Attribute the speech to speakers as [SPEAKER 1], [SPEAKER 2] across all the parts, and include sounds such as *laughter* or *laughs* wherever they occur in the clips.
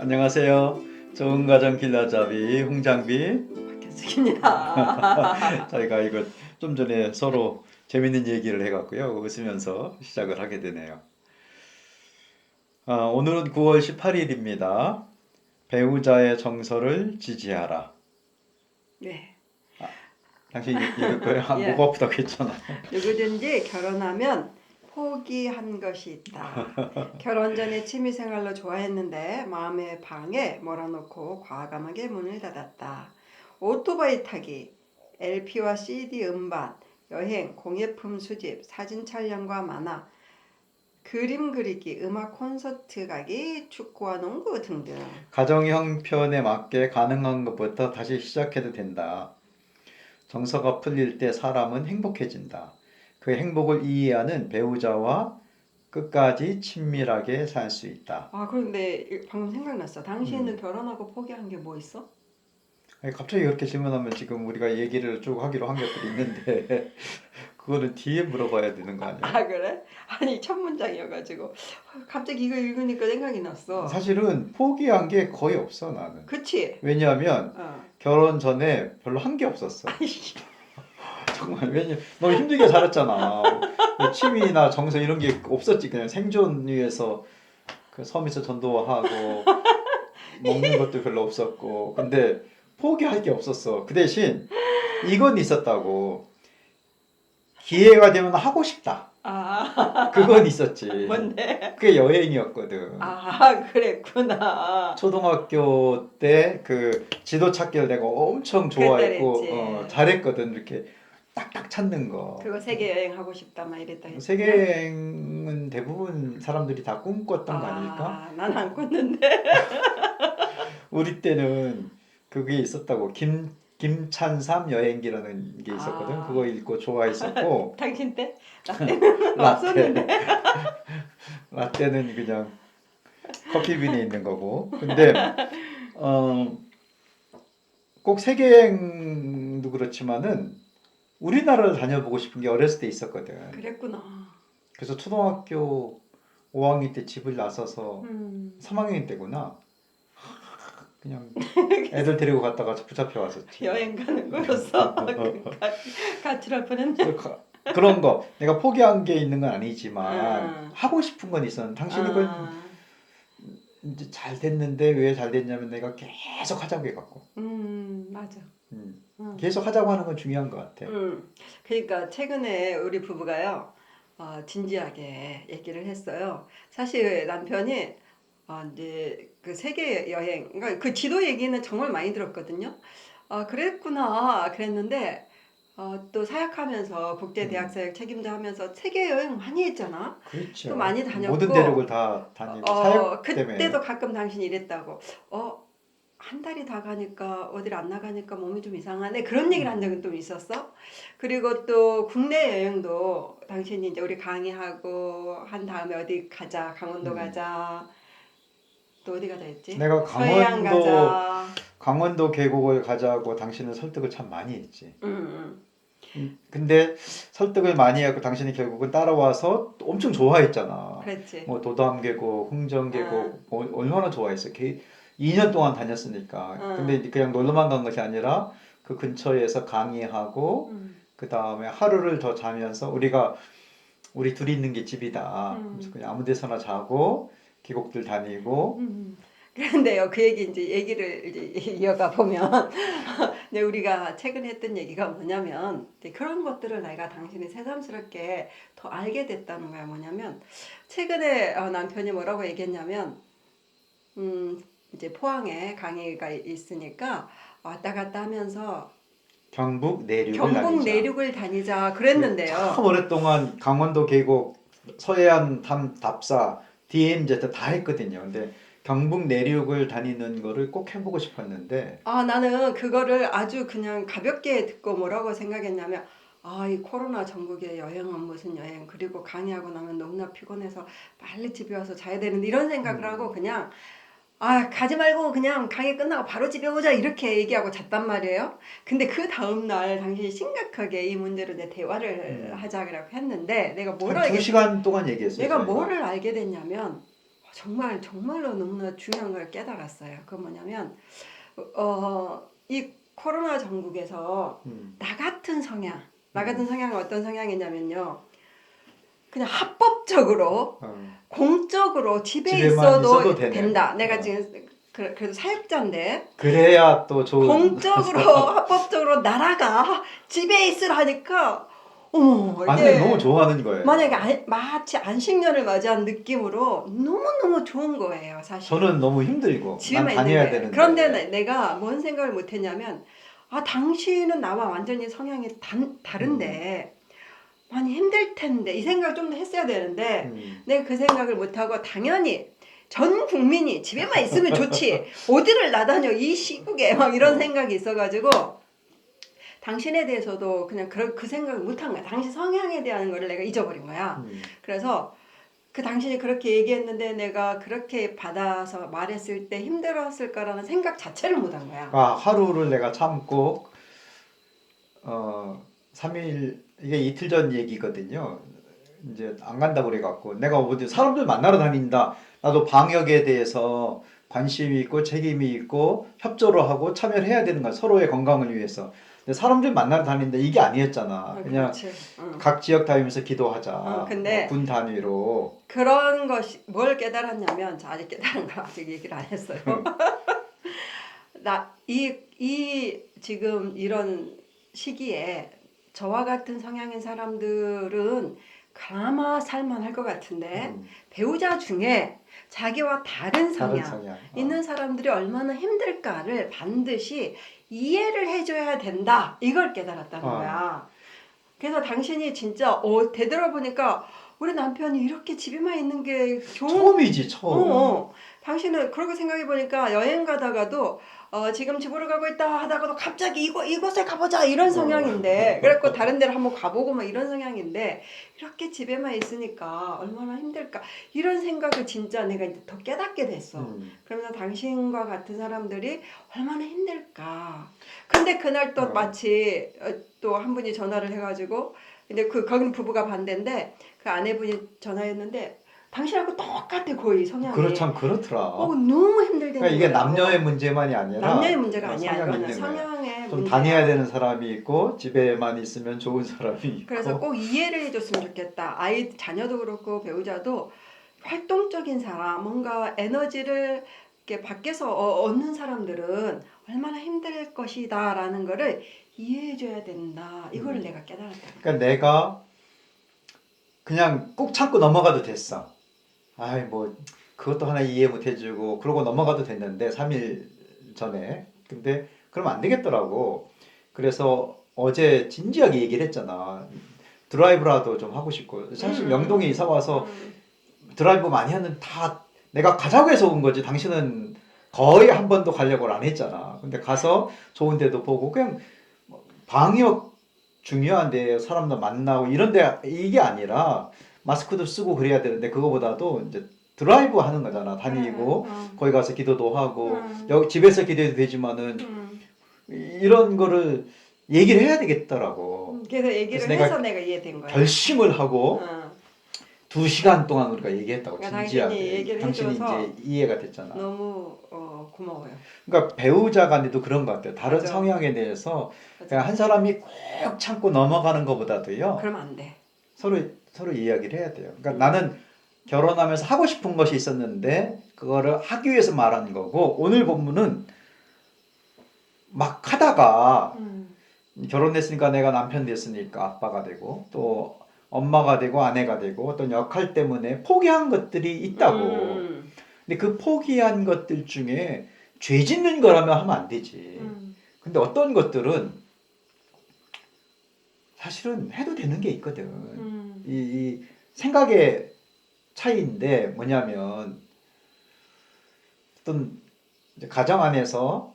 [SPEAKER 1] 안녕하세요. 좋은 가정 길라잡이 홍장비.
[SPEAKER 2] 박현숙입니다. *laughs*
[SPEAKER 1] 저희가 이거 좀 전에 서로 재밌는 얘기를 해갖고요. 웃으면서 시작을 하게 되네요. 아, 오늘은 9월 18일입니다. 배우자의 정서를 지지하라.
[SPEAKER 2] 네.
[SPEAKER 1] 당신 읽을 거예요? 아, *laughs*
[SPEAKER 2] 예.
[SPEAKER 1] 목 아프다고 했잖아.
[SPEAKER 2] 누구든지 결혼하면 포기한 것이 있다. 결혼 전에 취미 생활로 좋아했는데 마음의 방에 몰아놓고 과감하게 문을 닫았다. 오토바이 타기, LP와 CD 음반, 여행, 공예품 수집, 사진 촬영과 만화, 그림 그리기, 음악 콘서트 가기, 축구와 농구 등등.
[SPEAKER 1] 가정 형편에 맞게 가능한 것부터 다시 시작해도 된다. 정서가 풀릴 때 사람은 행복해진다. 그 행복을 이해하는 배우자와 끝까지 친밀하게 살 수 있다.
[SPEAKER 2] 아 그런데 방금 생각났어. 당신은 결혼하고 포기한 게 뭐 있어?
[SPEAKER 1] 아니, 갑자기 그렇게 질문하면 지금 우리가 얘기를 쭉 하기로 한 것들이 있는데 *laughs* 그거는 뒤에 물어봐야 되는 거 아니야?
[SPEAKER 2] 아 그래? 아니 첫 문장이어가지고 갑자기 이거 읽으니까 생각이 났어.
[SPEAKER 1] 사실은 포기한 게 거의 없어 나는.
[SPEAKER 2] 그치?
[SPEAKER 1] 왜냐하면
[SPEAKER 2] 어.
[SPEAKER 1] 결혼 전에 별로 한 게 없었어. 정말 왜냐 너무 힘들게 살았잖아. 뭐 취미나 정서 이런 게 없었지 그냥 생존 위해서 그 섬에서 전도하고 먹는 것도 별로 없었고 근데 포기할 게 없었어. 그 대신 이건 있었다고 기회가 되면 하고 싶다.
[SPEAKER 2] 아
[SPEAKER 1] 그건 있었지.
[SPEAKER 2] 뭔데?
[SPEAKER 1] 그게 여행이었거든.
[SPEAKER 2] 아 그랬구나.
[SPEAKER 1] 초등학교 때 그 지도 찾기를 내가 엄청 좋아했고. 어, 잘했거든 이렇게 딱딱 찾는 거.
[SPEAKER 2] 그거 세계 여행 하고 싶다 막 이랬다. 했지?
[SPEAKER 1] 세계 여행은 대부분 사람들이 다 꿈꿨던 거 아닐까?
[SPEAKER 2] 아, 난안 꿨는데. *laughs*
[SPEAKER 1] 우리 때는 그게 있었다고 김 김찬삼 여행기라는 게 있었거든.
[SPEAKER 2] 아.
[SPEAKER 1] 그거 읽고 좋아했었고 *laughs*
[SPEAKER 2] 당신 때? 나 *laughs* 때는 없었는데.
[SPEAKER 1] 라떼는 그냥 커피빈에 있는 거고. 근데 어, 꼭 세계 여행도 그렇지만은 우리나라를 다녀보고 싶은 게 어렸을 때 있었거든.
[SPEAKER 2] 그랬구나.
[SPEAKER 1] 그래서 초등학교 5학년 때 집을 나서서
[SPEAKER 2] 음.
[SPEAKER 1] 3학년 때구나. *laughs* 그냥 애들 데리고 갔다가 붙잡혀 왔었지.
[SPEAKER 2] 여행 가는 거였어. *laughs* 가- 가출할 뻔했네.
[SPEAKER 1] 그 가- 그런 거 내가 포기한 게 있는 건 아니지만
[SPEAKER 2] 음.
[SPEAKER 1] 하고 싶은 건 있었는데 당신이 그걸
[SPEAKER 2] 아,
[SPEAKER 1] 이제 잘 됐는데 왜 잘 됐냐면 내가 계속 하자고 해갖고
[SPEAKER 2] 음 맞아.
[SPEAKER 1] 음.
[SPEAKER 2] 음.
[SPEAKER 1] 계속 하자고 하는 건 중요한 것 같아.
[SPEAKER 2] 음, 그러니까 최근에 우리 부부가요, 어, 진지하게 얘기를 했어요. 사실 남편이 어, 이제 그 세계 여행, 그러니까 그 지도 얘기는 정말 많이 들었거든요. 아, 그랬구나, 그랬는데 어, 또 사역하면서 국제 대학 사역 책임자 하면서 세계 여행 많이 했잖아.
[SPEAKER 1] 그렇죠.
[SPEAKER 2] 또 많이 다녔고,
[SPEAKER 1] 모든 대륙을 다 다니고
[SPEAKER 2] 어,
[SPEAKER 1] 사역
[SPEAKER 2] 그때도
[SPEAKER 1] 때문에
[SPEAKER 2] 가끔 당신이 이랬다고. 어, 한 달이 다 가니까 어디를 안 나가니까 몸이 좀 이상하네. 그런 얘기를 한 적은 좀 있었어. 그리고 또 국내 여행도 당신이 이제 우리 강의하고 한 다음에 어디 가자. 강원도
[SPEAKER 1] 음.
[SPEAKER 2] 가자. 또 어디 가자 했지?
[SPEAKER 1] 내가
[SPEAKER 2] 서해안
[SPEAKER 1] 강원도
[SPEAKER 2] 가자.
[SPEAKER 1] 강원도 계곡을 가자고 당신은 설득을 참 많이 했지.
[SPEAKER 2] 응,
[SPEAKER 1] 근데 설득을 많이 하고 당신이 결국은 따라와서 또 엄청 좋아했잖아.
[SPEAKER 2] 응. 그랬지.
[SPEAKER 1] 뭐 도담 계곡, 흥정 계곡 뭐 얼마나 좋아했어. 게 2년 동안 다녔으니까.
[SPEAKER 2] 응.
[SPEAKER 1] 근데 그냥 놀러만 간 것이 아니라 그 근처에서 강의하고
[SPEAKER 2] 응.
[SPEAKER 1] 그 다음에 하루를 더 자면서 우리가 우리 둘이 있는 게 집이다.
[SPEAKER 2] 음.
[SPEAKER 1] 그래서 그냥 아무 데서나 자고 계곡들 다니고
[SPEAKER 2] 음. 그런데요, 그 얘기 이제 얘기를 이제 이어가 보면 *laughs* 이제 우리가 최근에 했던 얘기가 뭐냐면 이제 그런 것들을 내가 당신이 새삼스럽게 더 알게 됐다는 거야. 뭐냐면 최근에 어, 남편이 뭐라고 얘기했냐면 음 이제 포항에 강의가 있으니까 왔다 갔다 하면서
[SPEAKER 1] 경북 내륙을
[SPEAKER 2] 경북
[SPEAKER 1] 다니자.
[SPEAKER 2] 내륙을 다니자 그랬는데요.
[SPEAKER 1] 참 오랫동안 강원도 계곡, 서해안 탐 답사, DMZ 다 했거든요. 근데 경북 내륙을 다니는 거를 꼭 해보고 싶었는데
[SPEAKER 2] 아, 나는 그거를 아주 그냥 가볍게 듣고 뭐라고 생각했냐면, 아, 이 코로나 전국에 여행은 무슨 여행, 그리고 강의하고 나면 너무나 피곤해서 빨리 집에 와서 자야 되는데 이런 생각을
[SPEAKER 1] 음.
[SPEAKER 2] 하고 그냥, 아, 가지 말고 그냥 강의 끝나고 바로 집에 오자 이렇게 얘기하고 잤단 말이에요. 근데 그 다음 날 당신이 심각하게 이 문제로 내 대화를
[SPEAKER 1] 음.
[SPEAKER 2] 하자고 했는데 내가
[SPEAKER 1] 뭘한두
[SPEAKER 2] 알게,
[SPEAKER 1] 시간 동안 얘기했어요.
[SPEAKER 2] 내가
[SPEAKER 1] 저희가.
[SPEAKER 2] 뭐를 알게 됐냐면, 정말 정말로 너무나 중요한 걸 깨달았어요. 그 뭐냐면 어, 이 코로나 전국에서
[SPEAKER 1] 음.
[SPEAKER 2] 나 같은 성향, 나 같은 성향은 어떤 성향이냐면요. 그냥 합법적으로
[SPEAKER 1] 어.
[SPEAKER 2] 공적으로 집에
[SPEAKER 1] 집에만
[SPEAKER 2] 있어도
[SPEAKER 1] 있어도 되네.
[SPEAKER 2] 된다. 내가
[SPEAKER 1] 어.
[SPEAKER 2] 지금 그, 그래도 사역자인데
[SPEAKER 1] 그래야 또 좋은
[SPEAKER 2] 공적으로 *laughs* 합법적으로 나라가 집에 있으라니까 어머
[SPEAKER 1] 완전
[SPEAKER 2] 이게
[SPEAKER 1] 너무 좋아하는 거예요.
[SPEAKER 2] 만약에 안- 마치 안식년을 맞이한 느낌으로 너무 너무 좋은 거예요 사실.
[SPEAKER 1] 저는 너무 힘들고 난
[SPEAKER 2] 집에만
[SPEAKER 1] 다녀야
[SPEAKER 2] 있는데.
[SPEAKER 1] 되는데
[SPEAKER 2] 그런데 내- 내가 뭔 생각을 못했냐면 아 당신은 나와 완전히 성향이 단, 다른데 많이 힘들 텐데 이 생각을 좀 더 했어야 되는데
[SPEAKER 1] 음.
[SPEAKER 2] 내가 그 생각을 못하고 당연히 전 국민이 집에만 있으면 좋지 *laughs* 어디를 나다녀 이 시국에 막 이런
[SPEAKER 1] 어.
[SPEAKER 2] 생각이 있어가지고 당신에 대해서도 그냥 그, 그 생각을 못한 거야 당신 성향에 대한 거를 내가 잊어버린 거야
[SPEAKER 1] 음.
[SPEAKER 2] 그래서 그 당신이 그렇게 얘기했는데 내가 그렇게 받아서 말했을 때 힘들었을까라는 생각 자체를 못한 거야
[SPEAKER 1] 아, 하루를 내가 참고 어 3일 이게 이틀 전 얘기거든요. 이제 안 간다고 그래 갖고 내가 어디 사람들 만나러 다닌다. 나도 방역에 대해서 관심이 있고 책임이 있고 협조를 하고 참여를 해야 되는 거야. 서로의 건강을 위해서. 근데 사람들 만나러 다닌다 이게 아니었잖아.
[SPEAKER 2] 어,
[SPEAKER 1] 그냥.
[SPEAKER 2] 응.
[SPEAKER 1] 각 지역 다니면서 기도하자.
[SPEAKER 2] 어, 근데
[SPEAKER 1] 어, 군 단위로.
[SPEAKER 2] 그런 것이 뭘 깨달았냐면 저 아직 깨달은 거 아직 얘기를 안 했어요. *laughs* 나이이 지금 이런 시기에 저와 같은 성향인 사람들은 그나마 살만할 것 같은데
[SPEAKER 1] 음,
[SPEAKER 2] 배우자 중에 자기와 다른 성향
[SPEAKER 1] 다른 성향. 어.
[SPEAKER 2] 있는 사람들이 얼마나 힘들까를 반드시 이해를 해줘야 된다. 이걸 깨달았다는
[SPEAKER 1] 어.
[SPEAKER 2] 거야. 그래서 당신이 진짜 어, 되돌아보니까 우리 남편이 이렇게 집에만 있는 게 좋은
[SPEAKER 1] 처음이지
[SPEAKER 2] 어,
[SPEAKER 1] 처음.
[SPEAKER 2] 어. 당신은 그러고 생각해 보니까 여행 가다가도 어, 지금 집으로 가고 있다 하다가도 갑자기 이곳 이곳에 가보자 이런 성향인데 그래갖고 *laughs* 다른 데를 한번 가보고 막 이런 성향인데 이렇게 집에만 있으니까 얼마나 힘들까 이런 생각을 진짜 내가 이제 더 깨닫게 됐어.
[SPEAKER 1] 음.
[SPEAKER 2] 그러면서 당신과 같은 사람들이 얼마나 힘들까. 근데 그날 또
[SPEAKER 1] 어.
[SPEAKER 2] 마치 또 한 분이 전화를 해가지고 근데 그 거기는 부부가 반대인데 그 아내분이 전화했는데 당신하고 똑같아 거의 성향이.
[SPEAKER 1] 그렇 참 그렇더라.
[SPEAKER 2] 어 너무 힘들게.
[SPEAKER 1] 그러니까 이게 남녀의 문제만이 아니라
[SPEAKER 2] 남녀의 문제가
[SPEAKER 1] 어,
[SPEAKER 2] 아니야. 이거는. 성향의
[SPEAKER 1] 좀. 다녀야 되는 사람이 있고 집에만 있으면 좋은 사람이 있고
[SPEAKER 2] 그래서 꼭 이해를 해줬으면 좋겠다. 아이 자녀도 그렇고 배우자도 활동적인 사람, 뭔가 에너지를 이렇게 밖에서 어- 얻는 사람들은 얼마나 힘들 것이다라는 거를 이해해줘야 된다. 이걸
[SPEAKER 1] 음.
[SPEAKER 2] 내가 깨달았다.
[SPEAKER 1] 그러니까 내가 그냥 꼭 참고 넘어가도 됐어. 아이 뭐 그것도 하나 이해 못 해주고 그러고 넘어가도 됐는데 3일 전에 근데 그러면 안 되겠더라고. 그래서 어제 진지하게 얘기를 했잖아. 드라이브라도 좀 하고 싶고 사실
[SPEAKER 2] 음.
[SPEAKER 1] 영동에 이사 와서
[SPEAKER 2] 음.
[SPEAKER 1] 드라이브 많이 하는 다 내가 가자고 해서 온 거지. 당신은 거의 한 번도 가려고 안 했잖아. 근데 가서 좋은 데도 보고 그냥 뭐 방역 중요한데 사람들 만나고 이런데 이게 아니라 마스크도 쓰고 그래야 되는데 그거보다도 이제 드라이브 하는 거잖아. 다니고
[SPEAKER 2] 음,
[SPEAKER 1] 거기 가서 기도도 하고
[SPEAKER 2] 음.
[SPEAKER 1] 여기 집에서 기도해도 되지만은
[SPEAKER 2] 음.
[SPEAKER 1] 이런 거를 얘기를 해야 되겠더라고.
[SPEAKER 2] 그래서 얘기를
[SPEAKER 1] 그래서 내가
[SPEAKER 2] 해서 내가 이해된 거야.
[SPEAKER 1] 결심을 하고
[SPEAKER 2] 어,
[SPEAKER 1] 두 시간 동안 우리가 얘기했다고
[SPEAKER 2] 그러니까
[SPEAKER 1] 진지하게.
[SPEAKER 2] 당신이 얘기를
[SPEAKER 1] 당신이
[SPEAKER 2] 해줘서
[SPEAKER 1] 이제 이해가 됐잖아.
[SPEAKER 2] 너무 어, 고마워요.
[SPEAKER 1] 그러니까 배우자 간에도 그런 것 같아요. 다른
[SPEAKER 2] 맞아.
[SPEAKER 1] 성향에 대해서
[SPEAKER 2] 맞아.
[SPEAKER 1] 그냥 한 사람이 꼭 참고 넘어가는 것보다도요.
[SPEAKER 2] 그러면 안 돼.
[SPEAKER 1] 서로 서로 이야기를 해야 돼요. 그러니까 나는 결혼하면서 하고 싶은 것이 있었는데 그거를 하기 위해서 말하는 거고 오늘 본문은 막 하다가
[SPEAKER 2] 음.
[SPEAKER 1] 결혼했으니까 내가 남편 됐으니까 아빠가 되고 또 엄마가 되고 아내가 되고 어떤 역할 때문에 포기한 것들이 있다고.
[SPEAKER 2] 음.
[SPEAKER 1] 근데 그 포기한 것들 중에 죄 짓는 거라면 하면 안 되지.
[SPEAKER 2] 음.
[SPEAKER 1] 근데 어떤 것들은 사실은 해도 되는 게 있거든.
[SPEAKER 2] 음.
[SPEAKER 1] 이, 이 생각의 차이인데 뭐냐면 어떤 가정 안에서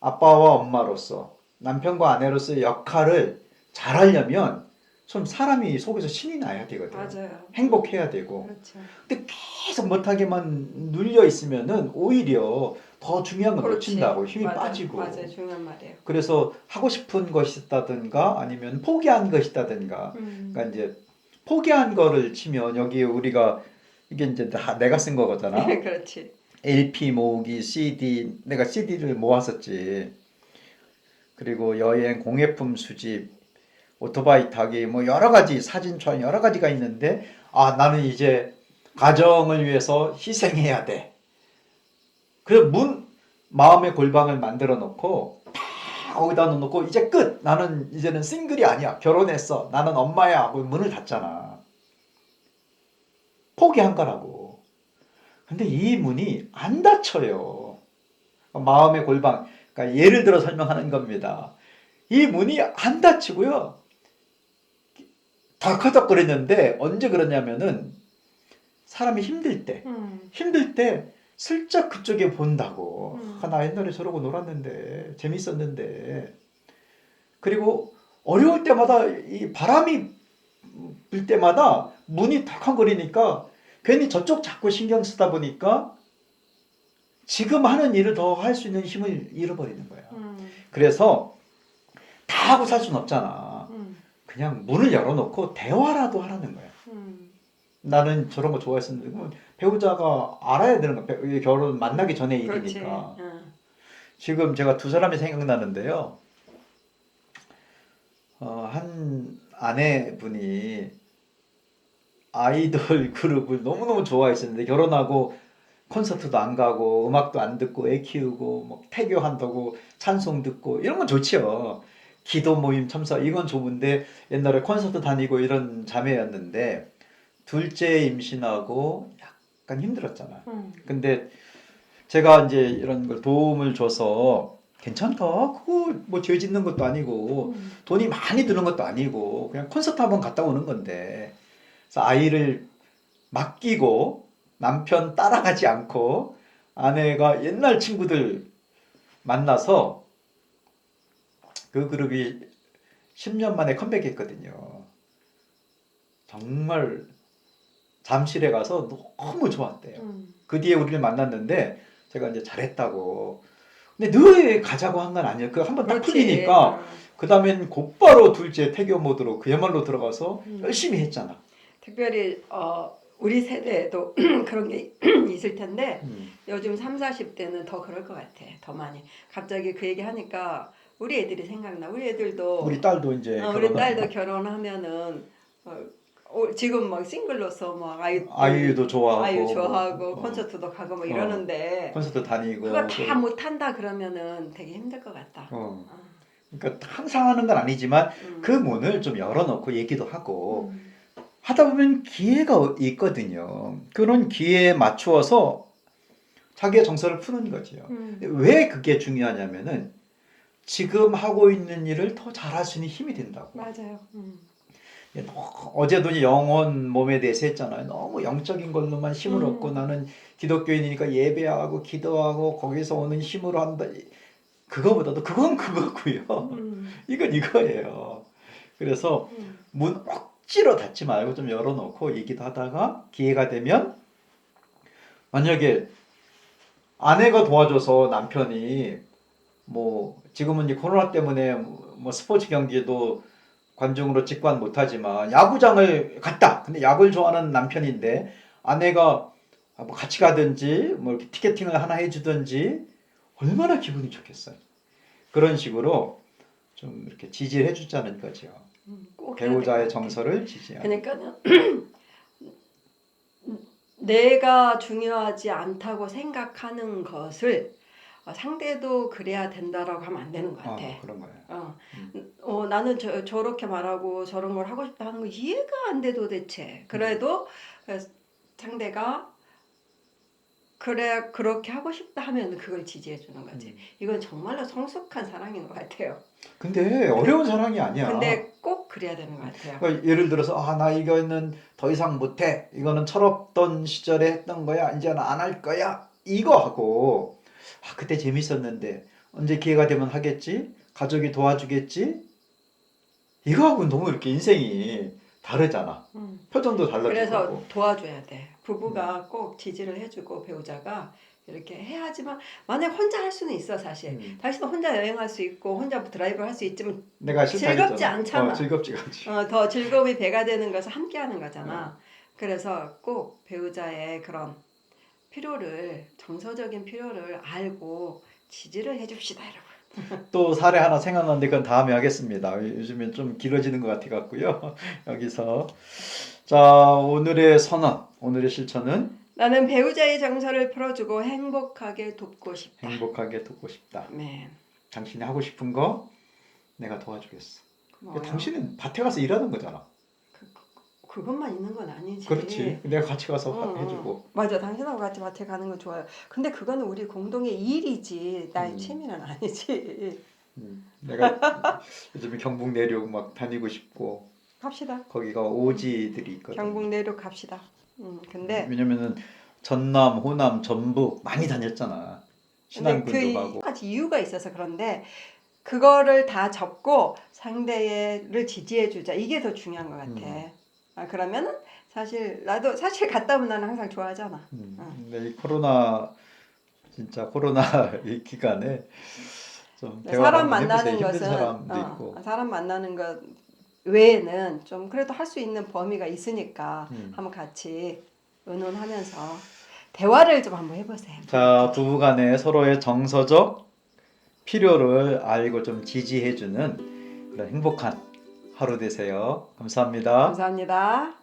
[SPEAKER 1] 아빠와 엄마로서 남편과 아내로서의 역할을 잘하려면 좀 사람이 속에서 신이 나야 되거든.
[SPEAKER 2] 맞아요.
[SPEAKER 1] 행복해야 되고.
[SPEAKER 2] 그렇죠.
[SPEAKER 1] 근데 계속 못하게만 눌려 있으면은 오히려 더 중요한 걸
[SPEAKER 2] 그렇지.
[SPEAKER 1] 놓친다고 힘이
[SPEAKER 2] 맞아,
[SPEAKER 1] 빠지고.
[SPEAKER 2] 맞아요. 중요한 말이에요.
[SPEAKER 1] 그래서 하고 싶은 것이 있다든가 아니면 포기한 것이 있다든가
[SPEAKER 2] 음.
[SPEAKER 1] 그러니까 이제 포기한 거를 치면 여기 우리가 이게 이제 다 내가 쓴 거잖아. *laughs*
[SPEAKER 2] 그렇지.
[SPEAKER 1] LP 모으기, CD 내가 CD를 모았었지. 그리고 여행 공예품 수집, 오토바이 타기 뭐 여러 가지 사진 촬영 여러 가지가 있는데 아 나는 이제 가정을 위해서 희생해야 돼. 그래서 문 마음의 골방을 만들어 놓고 다 거기다 놓고 이제 끝. 나는 이제는 싱글이 아니야. 결혼했어. 나는 엄마야 하고 문을 닫잖아. 포기한 거라고. 근데 이 문이 안 닫혀요. 마음의 골방. 그러니까 예를 들어 설명하는 겁니다. 이 문이 안 닫히고요. 덜커덕거리는데 언제 그러냐면은 사람이 힘들 때,
[SPEAKER 2] 음.
[SPEAKER 1] 힘들 때 슬쩍 그쪽에 본다고.
[SPEAKER 2] 음.
[SPEAKER 1] 아, 나 옛날에 저러고 놀았는데 재밌었는데. 그리고 어려울 때마다 이 바람이 불 때마다 문이 덜컹거리니까 괜히 저쪽 자꾸 신경 쓰다 보니까 지금 하는 일을 더 할 수 있는 힘을 잃어버리는 거야.
[SPEAKER 2] 음.
[SPEAKER 1] 그래서 다 하고 살 수는 없잖아.
[SPEAKER 2] 음.
[SPEAKER 1] 그냥 문을 열어놓고 대화라도 하라는 거야.
[SPEAKER 2] 음.
[SPEAKER 1] 나는 저런 거 좋아했었는데 그러면 배우자가 알아야 되는 거야. 배- 결혼 만나기 전에
[SPEAKER 2] 그렇지.
[SPEAKER 1] 일이니까.
[SPEAKER 2] 응.
[SPEAKER 1] 지금 제가 두 사람이 생각나는데요. 어, 한 아내분이 아이돌 *laughs* 그룹을 너무너무 좋아했었는데 결혼하고 콘서트도 안 가고 음악도 안 듣고 애 키우고 뭐 태교한다고 찬송 듣고 이런 건 좋지요. 기도 모임 참석 이건 좋은데 옛날에 콘서트 다니고 이런 자매였는데 둘째 임신하고 약간 힘들었잖아.
[SPEAKER 2] 음.
[SPEAKER 1] 근데 제가 이제 이런 걸 도움을 줘서 괜찮다. 그거 뭐 죄 짓는 것도 아니고
[SPEAKER 2] 음.
[SPEAKER 1] 돈이 많이 드는 것도 아니고 그냥 콘서트 한번 갔다 오는 건데. 그래서 아이를 맡기고 남편 따라가지 않고 아내가 옛날 친구들 만나서 그 그룹이 10년 만에 컴백했거든요. 정말 잠실에 가서 너무 좋았대요.
[SPEAKER 2] 음.
[SPEAKER 1] 그 뒤에 우리를 만났는데 제가 이제 잘했다고. 근데 늘 가자고 한 건 아니에요. 그 한번 딱. 풀리니까 그 다음엔 곧바로 둘째 태교 모드로 그야말로 들어가서
[SPEAKER 2] 음.
[SPEAKER 1] 열심히 했잖아.
[SPEAKER 2] 특별히 어, 우리 세대에도 *clears throat* 그런 게 *clears throat* 있을 텐데
[SPEAKER 1] 음.
[SPEAKER 2] 요즘 3, 40대는 더 그럴 것 같아. 더 많이. 갑자기 그 얘기 하니까 우리 애들이 생각나. 우리 애들도
[SPEAKER 1] 우리 딸도 이제
[SPEAKER 2] 어, 우리 딸도 결혼하면은 어, 어, 지금 막 싱글로서 막 아이
[SPEAKER 1] 아이유도 좋아하고
[SPEAKER 2] 아이유 좋아하고
[SPEAKER 1] 어,
[SPEAKER 2] 콘서트도 가고 뭐
[SPEAKER 1] 어.
[SPEAKER 2] 이러는데
[SPEAKER 1] 콘서트 다니고
[SPEAKER 2] 그거
[SPEAKER 1] 또-
[SPEAKER 2] 다 못한다 그러면은 되게 힘들 것 같다.
[SPEAKER 1] 어.
[SPEAKER 2] 어.
[SPEAKER 1] 그러니까 항상 하는 건 아니지만
[SPEAKER 2] 음.
[SPEAKER 1] 그 문을 좀 열어놓고 얘기도 하고
[SPEAKER 2] 음.
[SPEAKER 1] 하다 보면 기회가 있거든요. 그런 기회에 맞추어서 자기의 정서를 푸는 거지요.
[SPEAKER 2] 음.
[SPEAKER 1] 왜 그게 중요하냐면은 지금 하고 있는 일을 더 잘할 수 있는 힘이 된다고.
[SPEAKER 2] 맞아요. 음.
[SPEAKER 1] 예, 너무- 어제도 영혼 몸에 대해서 했잖아요. 너무 영적인 걸로만 힘을
[SPEAKER 2] 음.
[SPEAKER 1] 얻고 나는 기독교인이니까 예배하고 기도하고 거기서 오는 힘으로 한다. 그거보다도 그건 그거고요.
[SPEAKER 2] 음. *laughs*
[SPEAKER 1] 이건 이거예요. 그래서
[SPEAKER 2] 음.
[SPEAKER 1] 문 억지로 닫지 말고 좀 열어놓고 얘기도 하다가 기회가 되면 만약에 아내가 도와줘서 남편이 뭐 지금은 이제 코로나 때문에 뭐 스포츠 경기도 관중으로 직관 못하지만 야구장을 갔다. 근데 야구를 좋아하는 남편인데 아내가 뭐 같이 가든지 뭐 이렇게 티켓팅을 하나 해주든지 얼마나 기분이 좋겠어요. 그런 식으로 좀 이렇게 지지해 주자는 거죠.
[SPEAKER 2] 음.
[SPEAKER 1] 배우자의. 정서를 지지하는.
[SPEAKER 2] 그러니까는 *clears throat* 내가 중요하지 않다고 생각하는 것을 어, 상대도 그래야 된다라고 하면 안 되는 것
[SPEAKER 1] 어,
[SPEAKER 2] 같아.
[SPEAKER 1] 그런 거예요.
[SPEAKER 2] 어,
[SPEAKER 1] 음.
[SPEAKER 2] 어, 나는 저, 저렇게 말하고 저런 걸 하고 싶다 하는 거 이해가 안 돼 도대체. 그래도 그 상대가 그래 그렇게 하고 싶다 하면 그걸 지지해 주는 거지.
[SPEAKER 1] 음.
[SPEAKER 2] 이건 정말로 성숙한 사랑인 것 같아요.
[SPEAKER 1] 근데 어려운 사랑이 아니야.
[SPEAKER 2] 근데 꼭 그래야 되는 것 같아요.
[SPEAKER 1] 그러니까 예를 들어서 아 나 이거는 더 이상 못해. 이거는 철없던 시절에 했던 거야. 이제는 안 할 거야. 이거 하고 아 그때 재밌었는데 언제 기회가 되면 하겠지. 가족이 도와주겠지. 이거하고는 너무 이렇게 인생이 다르잖아.
[SPEAKER 2] 음.
[SPEAKER 1] 표정도 달라지고.
[SPEAKER 2] 그래서 도와줘야 돼. 부부가 꼭 지지를 해주고 배우자가 이렇게 해야지만 만약 혼자 할 수는 있어 사실.
[SPEAKER 1] 음.
[SPEAKER 2] 당신은 혼자 여행할 수 있고 혼자 드라이브를 할수 있지만
[SPEAKER 1] 내가 싫다
[SPEAKER 2] 즐겁지
[SPEAKER 1] 그랬잖아.
[SPEAKER 2] 않잖아.
[SPEAKER 1] 어, 즐겁지 않지.
[SPEAKER 2] 어, 더 즐거움이 배가 되는 것은 함께하는 거잖아. 그래서 꼭 배우자의 그런 필요를 정서적인 필요를 알고 지지를 해줍시다 여러분. *laughs*
[SPEAKER 1] 또 사례 하나 생각났는데 그건 다음에 하겠습니다. 요즘엔 좀 길어지는 것 같아 갖고요. *laughs* 여기서 자 오늘의 선언, 오늘의 실천은
[SPEAKER 2] 나는 배우자의 정서를 풀어주고 행복하게 돕고 싶다.
[SPEAKER 1] 행복하게 돕고 싶다.
[SPEAKER 2] 네.
[SPEAKER 1] 당신이 하고 싶은 거 내가 도와주겠어.
[SPEAKER 2] 고마워요.
[SPEAKER 1] 당신은 밭에 가서 일하는 거잖아.
[SPEAKER 2] 그, 그것만 있는 건 아니지.
[SPEAKER 1] 그렇지. 내가 같이 가서
[SPEAKER 2] 어, 어.
[SPEAKER 1] 해주고.
[SPEAKER 2] 맞아, 당신하고 같이 밭에 가는 건 좋아요. 근데 그거는 우리 공동의 일이지 나의
[SPEAKER 1] 음.
[SPEAKER 2] 취미는 아니지.
[SPEAKER 1] 음, 내가 *laughs* 요즘에 경북 내륙 막 다니고 싶고
[SPEAKER 2] 갑시다.
[SPEAKER 1] 거기가 오지들이 있거든.
[SPEAKER 2] 경북 내륙 갑시다. 음, 근데
[SPEAKER 1] 왜냐면은 전남, 호남, 전북 많이 다녔잖아. 신안군도
[SPEAKER 2] 그
[SPEAKER 1] 가고.
[SPEAKER 2] 가지 이유가 있어서 그런데 그거를 다 접고 상대를 지지해 주자 이게 더 중요한 것 같아.
[SPEAKER 1] 음.
[SPEAKER 2] 아, 그러면은 사실 나도 사실 *laughs* 갔다 오면 나는 항상 좋아하잖아.
[SPEAKER 1] 음,
[SPEAKER 2] 응.
[SPEAKER 1] 근데 이 코로나 진짜 코로나 *laughs* 이 기간에 좀 대화를
[SPEAKER 2] 사람. 만나는 것은 어,
[SPEAKER 1] 있고.
[SPEAKER 2] 사람 만나는 것 외에는 좀 그래도 할 수 있는 범위가 있으니까
[SPEAKER 1] 음.
[SPEAKER 2] 한번 같이 의논하면서 대화를 좀 한번 해보세요.
[SPEAKER 1] 자 부부간에 서로의 정서적 필요를 알고 좀 지지해주는 그런 행복한 하루 되세요. 감사합니다.
[SPEAKER 2] 감사합니다.